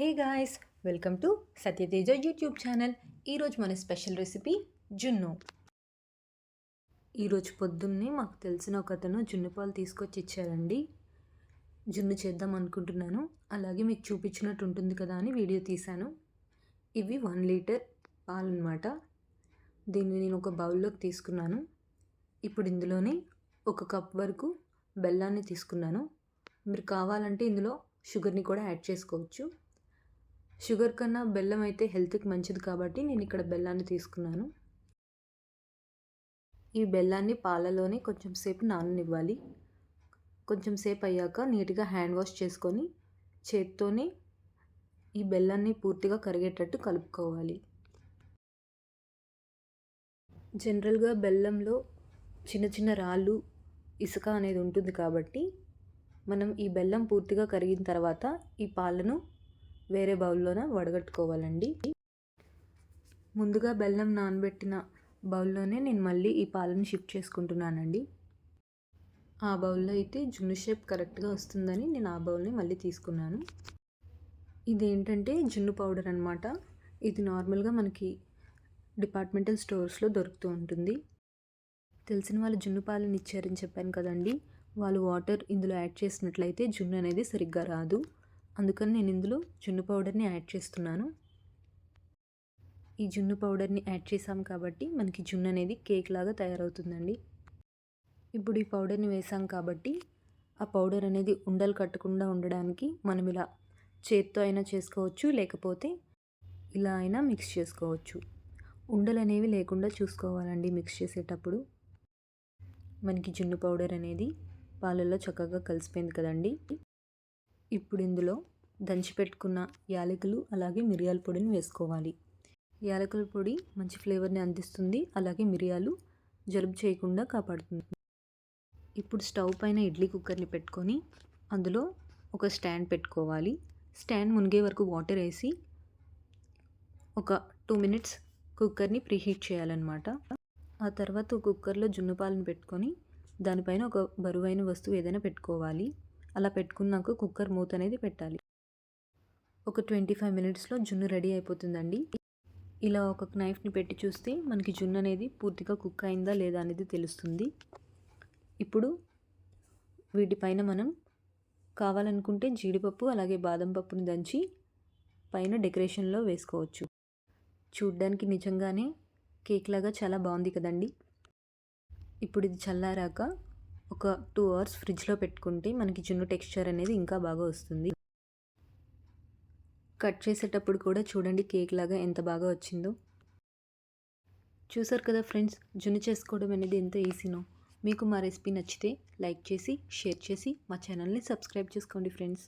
Hey guys welcome to Satyateja YouTube channel. ఈరోజు మన special recipe జున్ను. ఈరోజు పొద్దున్నే మాకు తెలిసిన ఒక అతను జున్ను పాలు తీసుకొచ్చి ఇచ్చారండి. జున్ను చేద్దాం అనుకుంటున్నాను. అలాగే మీకు చూపించినట్టు ఉంటుంది కదా అని వీడియో తీశాను. ఇవి వన్ లీటర్ పాలు అనమాట దీన్ని నేను ఒక బౌల్లోకి తీసుకున్నాను. ఇప్పుడు ఇందులోనే ఒక కప్ వరకు బెల్లాన్ని తీసుకున్నాను. మీరు కావాలంటే ఇందులో షుగర్ని కూడా యాడ్ చేసుకోవచ్చు. షుగర్ కన్నా బెల్లం అయితే హెల్త్కి మంచిది కాబట్టి నేను ఇక్కడ బెల్లాన్ని తీసుకున్నాను. ఈ బెల్లాన్ని పాలలోనే కొంచెం సేపు నాననివ్వాలి. కొంచెం సేపు అయ్యాక నీట్గా హ్యాండ్ వాష్ చేసుకొని చేత్తోనే ఈ బెల్లాన్ని పూర్తిగా కరిగేటట్టు కలుపుకోవాలి. జనరల్గా బెల్లంలో చిన్న చిన్న రాళ్ళు ఇసుక అనేది ఉంటుంది కాబట్టి మనం ఈ బెల్లం పూర్తిగా కరిగిన తర్వాత ఈ పాలను వేరే బౌల్లోన వడగట్టుకోవాలండి. ముందుగా బెల్లం నానబెట్టిన బౌల్లోనే నేను మళ్ళీ ఈ పాలను షిఫ్ట్ చేసుకుంటున్నానండి. ఆ బౌల్లో అయితే జున్ను షేప్ కరెక్ట్గా వస్తుందని నేను ఆ బౌల్ని మళ్ళీ తీసుకున్నాను. ఇదేంటంటే జున్ను పౌడర్ అనమాట ఇది నార్మల్గా మనకి డిపార్ట్మెంటల్ స్టోర్స్లో దొరుకుతూ ఉంటుంది. తెలిసిన వాళ్ళు జున్ను పాలను ఇచ్చారని చెప్పాను కదండి. వాళ్ళు వాటర్ ఇందులో యాడ్ చేసినట్లయితే జున్ను అనేది సరిగ్గా రాదు. అందుకని నేను ఇందులో జున్ను పౌడర్ని యాడ్ చేస్తున్నాను. ఈ జున్ను పౌడర్ని యాడ్ చేసాం కాబట్టి మనకి జున్ను అనేది కేక్ లాగా తయారవుతుందండి. ఇప్పుడు ఈ పౌడర్ని వేసాం కాబట్టి ఆ పౌడర్ అనేది ఉండలు కట్టకుండా ఉండడానికి మనం ఇలా చేత్తో అయినా చేసుకోవచ్చు లేకపోతే ఇలా అయినా మిక్స్ చేసుకోవచ్చు. ఉండలు అనేవి లేకుండా చూసుకోవాలండి మిక్స్ చేసేటప్పుడు. మనకి జున్ను పౌడర్ అనేది పాలల్లో చక్కగా కలిసిపోయింది కదండి. ఇప్పుడు ఇందులో దంచిపెట్టుకున్న యాలకులు అలాగే మిరియాల పొడిని వేసుకోవాలి. యాలకుల పొడి మంచి ఫ్లేవర్ని అందిస్తుంది అలాగే మిరియాలు జలుబు చేయకుండా కాపాడుతుంది. ఇప్పుడు స్టవ్ పైన ఇడ్లీ కుక్కర్ని పెట్టుకొని అందులో ఒక స్టాండ్ పెట్టుకోవాలి. స్టాండ్ మునిగే వరకు వాటర్ వేసి ఒక టూ మినిట్స్ కుక్కర్ని ప్రీహీట్ చేయాలన్నమాట. ఆ తర్వాత కుక్కర్లో జున్ను పాలను పెట్టుకొని దానిపైన ఒక బరువైన వస్తువు ఏదైనా పెట్టుకోవాలి. అలా పెట్టుకున్నాక కుక్కర్ మూత అనేది పెట్టాలి. ఒక ట్వంటీ ఫైవ్ మినిట్స్లో జున్ను రెడీ అయిపోతుందండి. ఇలా ఒక నైఫ్ని పెట్టి చూస్తే మనకి జున్ను అనేది పూర్తిగా కుక్ అయిందా లేదా అనేది తెలుస్తుంది. ఇప్పుడు వీటిపైన మనం కావాలనుకుంటే జీడిపప్పు అలాగే బాదం పప్పుని దంచి పైన డెకరేషన్లో వేసుకోవచ్చు. చూడ్డానికి నిజంగానే కేక్ లాగా చాలా బాగుంది కదండి. ఇప్పుడు ఇది చల్లారాక ఒక టూ అవర్స్ ఫ్రిడ్జ్లో పెట్టుకుంటే మనకి జున్ను టెక్స్చర్ అనేది ఇంకా బాగా వస్తుంది. కట్ చేసేటప్పుడు కూడా చూడండి కేక్ లాగా ఎంత బాగా వచ్చిందో. చూసారు కదా ఫ్రెండ్స్ జున్ను చేసుకోవడం అనేది ఎంత ఈజీనో? మీకు మా రెసిపీ నచ్చితే లైక్ చేసి షేర్ చేసి మా ఛానల్ని సబ్స్క్రైబ్ చేసుకోండి ఫ్రెండ్స్.